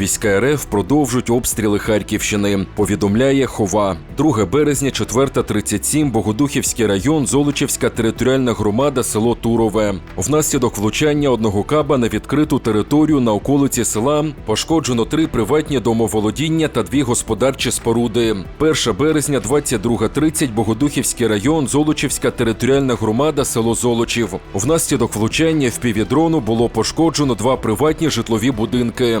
Війська РФ продовжують обстріли Харківщини. Повідомляє Хова. 2 березня, 4.37, Богодухівський район, Золочівська територіальна громада, село Турове. Внаслідок влучання одного каба на відкриту територію на околиці села пошкоджено три приватні домоволодіння та дві господарчі споруди. 1 березня, 22.30, Богодухівський район, Золочівська територіальна громада, село Золочів. Внаслідок влучання в півдрону було пошкоджено два приватні житлові будинки.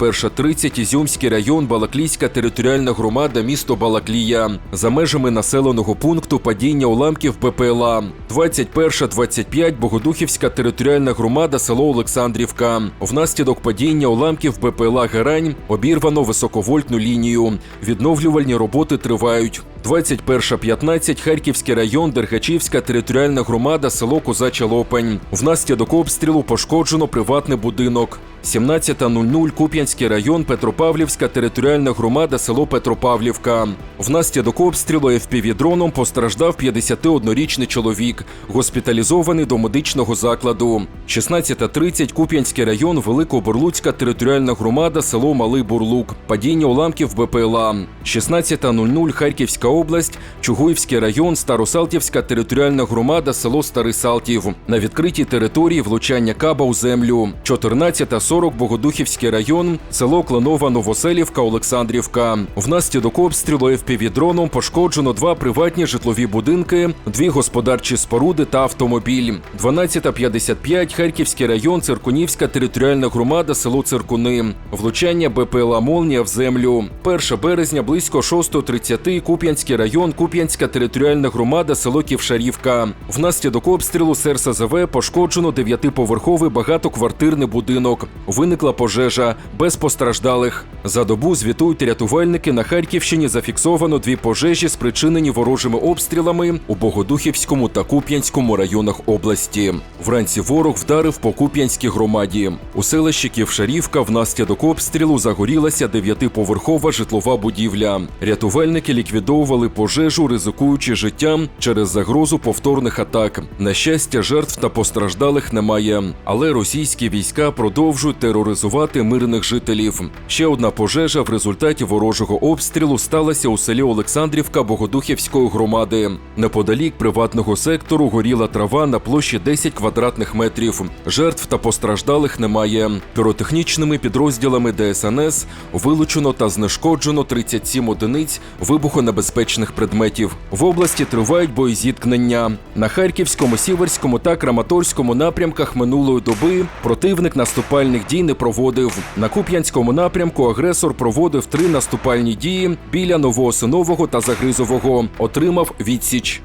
21.30 Ізюмський район, Балаклійська територіальна громада, місто Балаклія. За межами населеного пункту падіння уламків БПЛА. 21.25 Богодухівська територіальна громада, село Олександрівка. Внаслідок падіння уламків БПЛА Герань обірвано високовольтну лінію. Відновлювальні роботи тривають. 21.15 Харківський район, Дергачівська територіальна громада, село Козача Лопань. Внаслідок обстрілу пошкоджено приватний будинок. 17.00 Куп'янський район, Петропавлівська територіальна громада, село Петропавлівка. Внаслідок обстрілу FPV-дроном постраждав 51-річний чоловік, госпіталізований до медичного закладу. 16.30 Куп'янський район, Великобурлуцька територіальна громада, село Малий Бурлук. Падіння уламків БПЛА. 16.00 Харківська область, Чугуївський район, Старосалтівська територіальна громада, село Старий Салтів. На відкритій території влучання каба у землю. 14.40 Богодухівський район, село Кленова Новоселівка, Олександрівка. Внаслідок обстрілу FPV-дроном пошкоджено два приватні житлові будинки, дві господарчі споруди та автомобіль. 12.55 Харківський район, Циркунівська територіальна громада, село Циркуни. Влучання БПЛА «Молнія» в землю. 1 березня близько 6.30 Куп'янський район, Куп'янська територіальна громада, село Ківшарівка. Внаслідок обстрілу СРСЗВ пошкоджено дев'ятиповерховий багатоквартирний будинок. Виникла пожежа без постраждалих. За добу звітують рятувальники на Харківщині зафіксовано дві пожежі, спричинені ворожими обстрілами у Богодухівському та Куп'янському районах області. Вранці ворог вдарив по Куп'янській громаді. У селищі Ківшарівка внаслідок обстрілу загорілася дев'ятиповерхова житлова будівля. Рятувальники ліквідовували пожежу, ризикуючи життям через загрозу повторних атак. На щастя, жертв та постраждалих немає. Але російські війська продовжують тероризувати мирних жителів. Ще одна пожежа в результаті ворожого обстрілу сталася у селі Олександрівка Богодухівської громади. Неподалік приватного сектору горіла трава на площі 10 квадратних метрів. Жертв та постраждалих немає. Піротехнічними підрозділами ДСНС вилучено та знешкоджено 37 одиниць вибухонебезпечних предметів. В області тривають боєзіткнення. На Харківському, Сіверському та Краматорському напрямках минулої доби противник наступальних дій не проводив. На Куп'янському напрямку агресор проводив три наступальні дії біля Новоосинового та Загризового. Отримав відсіч.